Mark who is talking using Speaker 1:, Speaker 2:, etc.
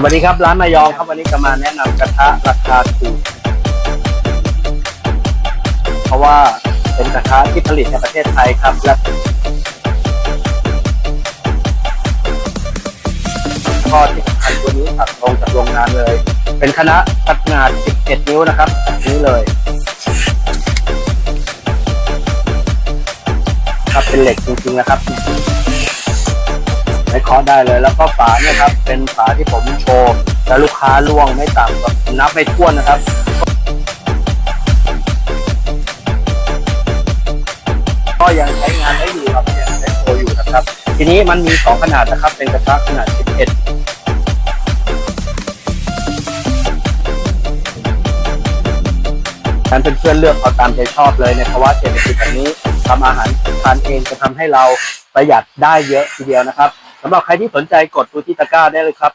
Speaker 1: สวัสดีครับ ร้านมายองครับวันนี้จะมาแนะนำกระทะราคาถูก เพราะว่าเป็นกระทะที่ผลิตในประเทศไทยครับและก็ที่สำคัญตัวนี้ตัดตรงจากโรงงานเลย เป็นคณะขนาด 11 นิ้วนะครับนี้เลย ครับเป็นเหล็กจริงๆนะครับ เคาะได้เลย แล้วก็ฝาเนี่ยครับเป็นฝาที่ผมโชว์แล้วลูกค้าล่วงไม่ต่ำกว่านับไม่ถ้วนนะครับก็ยังใช้งานได้อยู่ครับยังใช้โชว์อยู่นะครับ ทีนี้มันมีสองขนาดนะครับ เป็นกระทะขนาด 11การเป็นเพื่อนๆเลือกเอาตามใจชอบเลยในภาวะเศรษฐกิจแบบนี้ทำอาหารทานเองจะทำให้เราประหยัดได้เยอะทีเดียวนะครับ สำหรับใครที่สนใจกดดูที่ตะกร้าได้เลยครับ